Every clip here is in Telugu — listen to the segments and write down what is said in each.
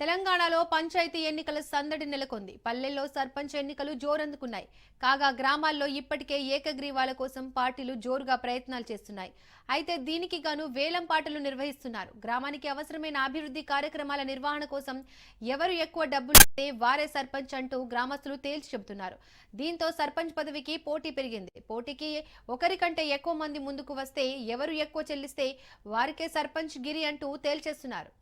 తెలంగాణలో పంచాయతీ ఎన్నికల సందడి నెలకొంది. పల్లెల్లో సర్పంచ్ ఎన్నికలు జోరందుకున్నాయి. కాగా గ్రామాల్లో ఇప్పటికే ఏకగ్రీవాల కోసం పార్టీలు జోరుగా ప్రయత్నాలు చేస్తున్నాయి. అయితే దీనికి గాను వేలం పాటలు నిర్వహిస్తున్నారు. గ్రామానికి అవసరమైన అభివృద్ధి కార్యక్రమాల నిర్వహణ కోసం ఎవరు ఎక్కువ డబ్బులు ఇస్తే వారే సర్పంచ్ అంటూ గ్రామస్తులు తేల్చి చెబుతున్నారు. దీంతో సర్పంచ్ పదవికి పోటీ పెరిగింది. పోటీకి ఒకరికంటే ఎక్కువ మంది ముందుకు వస్తే ఎవరు ఎక్కువ చెల్లిస్తే వారికే సర్పంచ్ గిరి అంటూ తేల్చేస్తున్నారు.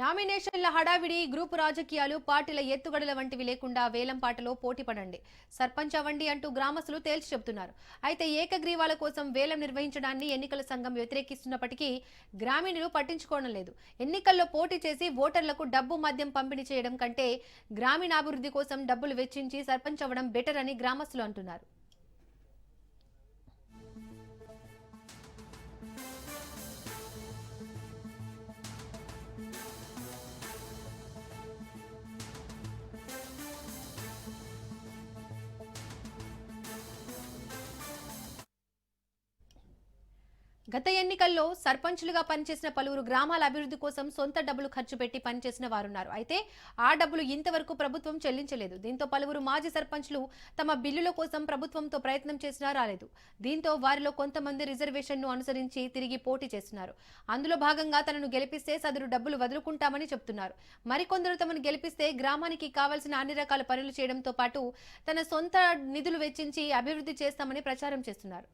నామినేషన్ల హడావిడి గ్రూపు రాజకీయాలు పార్టీల ఎత్తుగడల వంటివి లేకుండా వేలంపాటలో పోటీ పడండి. సర్పంచ్ అవ్వండి అంటూ గ్రామస్తులు తేల్చి చెబుతున్నారు. అయితే ఏకగ్రీవాల కోసం వేలం నిర్వహించడాన్ని ఎన్నికల సంఘం వ్యతిరేకిస్తున్నప్పటికీ గ్రామీణులు పట్టించుకోవడం లేదు. ఎన్నికల్లో పోటీ చేసి ఓటర్లకు డబ్బు మద్యం పంపిణీ చేయడం కంటే గ్రామీణాభివృద్ధి కోసం డబ్బులు వెచ్చించి సర్పంచ్ అవ్వడం బెటర్ అని గ్రామస్తులు అంటున్నారు. గత ఎన్నికల్లో సర్పంచులుగా పనిచేసిన పలువురు గ్రామాల అభివృద్ధి కోసం సొంత డబ్బులు ఖర్చు పెట్టి పనిచేసిన వారున్నారు. అయితే ఆ డబ్బులు ఇంతవరకు ప్రభుత్వం చెల్లించలేదు. దీంతో పలువురు మాజీ సర్పంచ్లు తమ బిల్లుల కోసం ప్రభుత్వంతో ప్రయత్నం చేసినా రాలేదు. దీంతో వారిలో కొంతమంది రిజర్వేషన్ను అనుసరించి తిరిగి పోటీ చేస్తున్నారు. అందులో భాగంగా తనను గెలిపిస్తే సదరు డబ్బులు వదులుకుంటామని చెప్తున్నారు. మరికొందరు తమను గెలిపిస్తే గ్రామానికి కావాల్సిన అన్ని రకాల పనులు చేయడంతో పాటు తన సొంత నిధులు వెచ్చించి అభివృద్ధి చేస్తామని ప్రచారం చేస్తున్నారు.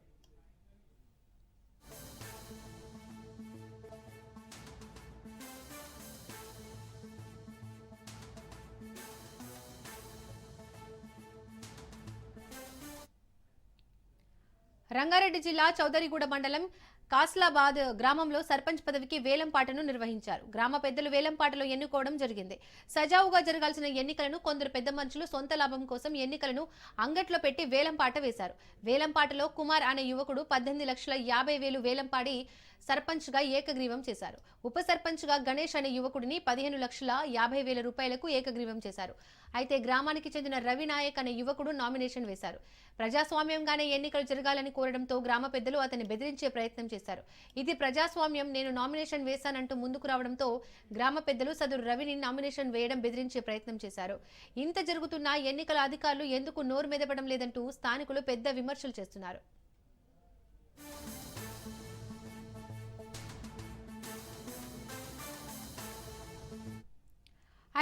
రంగారెడ్డి జిల్లా చౌదరిగూడ మండలం కాస్లాబాద్ గ్రామంలో సర్పంచ్ పదవికి వేలంపాటను నిర్వహించారు. గ్రామ పెద్దలు వేలంపాటలో ఎన్నుకోవడం జరిగింది. సజావుగా జరగాల్సిన ఎన్నికలను కొందరు పెద్ద మనుషులు సొంత లాభం కోసం ఎన్నికలను అంగట్లో పెట్టి వేలంపాట వేశారు. వేలంపాటలో కుమార్ అనే యువకుడు పద్దెనిమిది లక్షల యాభై వేలు వేలంపాడి సర్పంచ్గా ఏకగ్రీవం చేశారు. ఉప సర్పంచ్గా గణేష్ అనే యువకుడిని పదిహేను లక్షల యాభై వేల రూపాయలకు ఏకగ్రీవం చేశారు. అయితే గ్రామానికి చెందిన రవి నాయక్ అనే యువకుడు నామినేషన్ వేశారు. ప్రజాస్వామ్యంగానే ఎన్నికలు జరగాలని కోరడంతో గ్రామ పెద్దలు అతన్ని బెదిరించే ప్రయత్నం చేశారు. ఇది ప్రజాస్వామ్యం నేను నామినేషన్ వేశానంటూ ముందుకు రావడంతో గ్రామ పెద్దలు సదరు రవిని నామినేషన్ వేయడం బెదిరించే ప్రయత్నం చేశారు. ఇంత జరుగుతున్నా ఎన్నికల అధికారులు ఎందుకు నోరు మెదపడం లేదంటూ స్థానికులు పెద్ద విమర్శలు చేస్తున్నారు.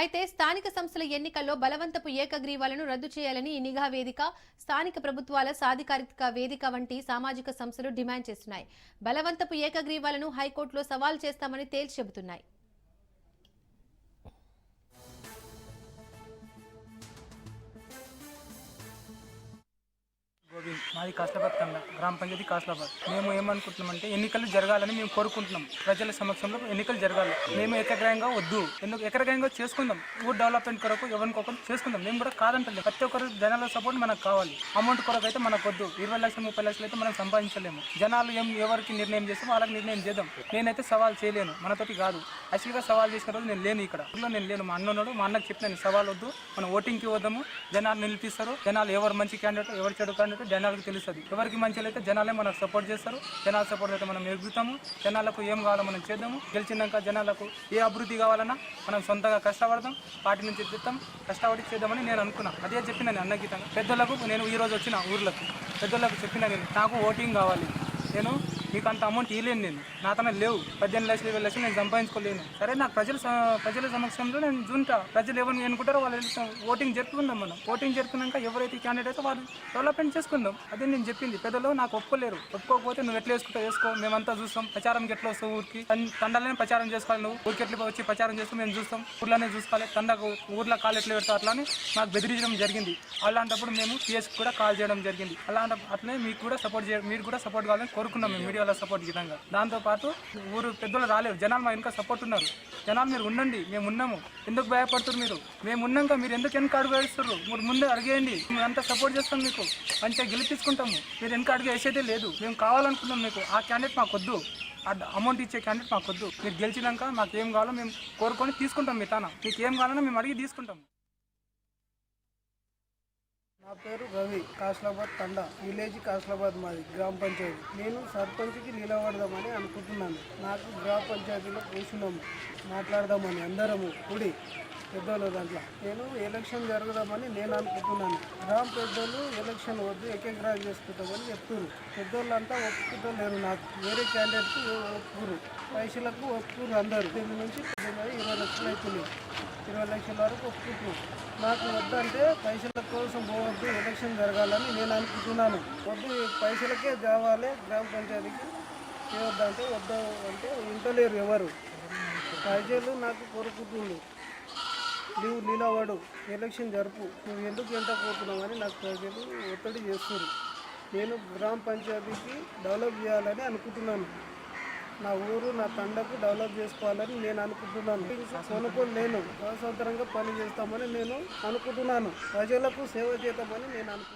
అయితే స్థానిక సంస్థల ఎన్నికల్లో బలవంతపు ఏకగ్రీవాలను రద్దు చేయాలని ఈ నిఘా వేదిక స్థానిక ప్రభుత్వాల సాధికారిక వేదిక వంటి సామాజిక సంస్థలు డిమాండ్ చేస్తున్నాయి. బలవంతపు ఏకగ్రీవాలను హైకోర్టులో సవాల్ చేస్తామని తేల్చి చెబుతున్నాయి. మాది కాస్లాబాద్ కన్నా గ్రామ పంచాయతీ కాస్లాబాద్. మేము ఏమనుకుంటున్నామంటే ఎన్నికలు జరగాలని మేము కోరుకుంటున్నాం. ప్రజల సమక్షంలో ఎన్నికలు జరగాలి. మేము ఏకగ్రహంగా వద్దు. ఎందుకు ఏకగ్రహంగా చేసుకుందాం. ఊరు డెవలప్మెంట్ కొరకు ఎవరికొకరు చేసుకుందాం. మేము కూడా కాదంటలేదు. ప్రతి ఒక్కరు జనాల సపోర్ట్ మనకు కావాలి. అమౌంట్ కొరకు అయితే మనకు వద్దు. ఇరవై లక్షలు ముప్పై లక్షలు అయితే మనం సంపాదించలేము. జనాలు ఏం ఎవరికి నిర్ణయం చేస్తాం వాళ్ళకి నిర్ణయం చేద్దాం. నేనైతే సవాల్ చేయలేను. మనతోటి కాదు. యాక్చువల్గా సవాల్ చేసిన రోజు నేను లేను ఇక్కడ. ఊళ్ళో నేను లేను. మా అన్నోడు మా అన్నకు చెప్పినాను సవాల్ వద్దు. మనం ఓటింగ్కి వద్దాము జనాలు నిలిపిస్తారు. జనాలు ఎవరు మంచి క్యాండిడేట్ ఎవరు చెడు క్యాండిడేట్ జనాలకు తెలుస్తుంది. ఎవరికి మంచి అయితే జనాలే మనకు సపోర్ట్ చేస్తారు. జనాల సపోర్ట్ అయితే మనం ఎగుతాము. జనాలకు ఏం కావాలో మనం చేద్దాము. గెలిచినాక జనాలకు ఏ అభివృద్ధి కావాలన్నా మనం సొంతంగా కష్టపడతాం. పార్టీ నుంచి తెస్తాం కష్టపడి చేద్దామని నేను అనుకున్నాను అదే చెప్పిన నేను అన్నగీతంగా పెద్దలకు నేను ఈరోజు వచ్చిన ఊర్లకు. పెద్దలకు చెప్పిన నేను నాకు ఓటింగ్ కావాలి. నేను మీకు అంత అమౌంట్ ఇవ్వలేను నేను. నా తన లేవు. పద్దెనిమిది లక్షలు ఇరవై లక్షలు నేను సంపాదించుకోలేను. సరే నాకు ప్రజల ప్రజల సమక్షంలో నేను జుంటా. ప్రజలు ఎవరిని ఎన్నుకుంటారో వాళ్ళు వెళ్తాం. ఓటింగ్ జరుపుకుందాం మనం. ఓటింగ్ జరుపుకున్నాక ఎవరైతే క్యాండిడేట్ అయితే వాళ్ళు డెవలప్మెంట్ చేసుకుందాం. అదే నేను చెప్పింది. పెద్దలు నాకు ఒప్పుకోలేరు. ఒప్పుకోకపోతే నువ్వు ఎట్లా వేసుకుంటా వేసుకో. మేమంతా చూస్తాం. ప్రచారం ఎట్లా వస్తావు ఊరికి? తండాలనే ప్రచారం చేసుకోవాలి నువ్వు. ఊరికి ఎట్లా వచ్చి ప్రచారం చేస్తూ మేము చూస్తాం. ఊర్లోనే చూసుకోవాలి. తండకు ఊర్లో కాల్ ఎట్లా పెడతావు? అట్లా అని నాకు బెదిరించడం జరిగింది. అలాంటప్పుడు మేము పిఎస్కి కూడా కాల్ చేయడం జరిగింది. అలాంటి అట్లనే మీకు కూడా సపోర్ట్ చేయ మీరు కూడా సపోర్ట్ కావాలని కోరుకున్నాం మేము మీడియా పెద్దల సపోర్ట్ విధంగా దాంతోపాటు ఊరు పెద్దలు రాలేరు జనాలు మా ఇంకా సపోర్ట్ ఉన్నారు. జనాలు మీరు ఉండండి. మేము ఉన్నాము. ఎందుకు భయపడుతున్నారు మీరు? మేము ఉన్నాక మీరు ఎందుకు వెనక అడుగు వేస్తున్నారు? మీరు ముందే అడిగేయండి. మేము అంతా సపోర్ట్ చేస్తాం మీకు. మంచిగా గెలిపించుకుంటాము. మీరు వెనక అడుగు వేసేదే లేదు. మేము కావాలనుకున్నాం మీకు. ఆ క్యాండిడేట్ మాకు వద్దు. అమౌంట్ ఇచ్చే క్యాండిడేట్ మాకు వద్దు. మీరు గెలిచినాక మాకు ఏం కావాలో మేము కోరుకొని తీసుకుంటాం మీ తాన. మీకు ఏం కావాలన్నా మేము అడిగి తీసుకుంటాం. నా పేరు రవి కాస్లాబాద్ తండా విలేజ్ కాస్లాబాద్ మాది గ్రామ పంచాయతీ. నేను సర్పంచ్కి నిలబడదామని అనుకుంటున్నాను. నాకు గ్రామ పంచాయతీలో కూర్చున్నాము మాట్లాడదామని అందరము కూడి. పెద్దోళ్ళ దాంట్లో. నేను ఎలక్షన్ జరగదామని నేను అనుకుంటున్నాను. గ్రామ పెద్దోళ్ళు ఎలక్షన్ వద్దు ఏకగ్రాహం చేసుకుంటామని చెప్తున్నారు. పెద్దోళ్ళంతా ఒప్పుకుంటలేరు నాకు. వేరే క్యాండిడేట్కి ఒప్పుకురు పైసలకు ఒప్పుకురు అందరు. దీని నుంచి పద్దెనిమిది ఇరవై లక్షలు అవుతున్నాయి ఇరవై లక్షల వరకు ఒప్పుకుంటున్నాను నాకు వద్దంటే పైసల కోసం పోవద్దు ఎలక్షన్ జరగాలని నేను అనుకుంటున్నాను. వద్దు పైసలకే కావాలి గ్రామ పంచాయతీకి చేయొద్దంటే వద్దు అంటే ఇంటలేరు ఎవరు. ప్రజలు నాకు కోరుకుంటున్నారు నువ్వు నిలబడు ఎలక్షన్ జరుపు. నువ్వు ఎందుకు ఎంత పోతున్నావని నాకు ప్రజలు ఒత్తిడి చేస్తున్నారు. నేను గ్రామ పంచాయతీకి డెవలప్ చేయాలని అనుకుంటున్నాను. నా ఊరు నా తండకు డెవలప్ చేసుకోవాలని నేను అనుకుంటున్నాను. కొనుక్కొని నేను స్వతంత్రంగా పని చేస్తామని నేను అనుకుంటున్నాను. ప్రజలకు సేవ చేద్దామని నేను అనుకుంటున్నాను.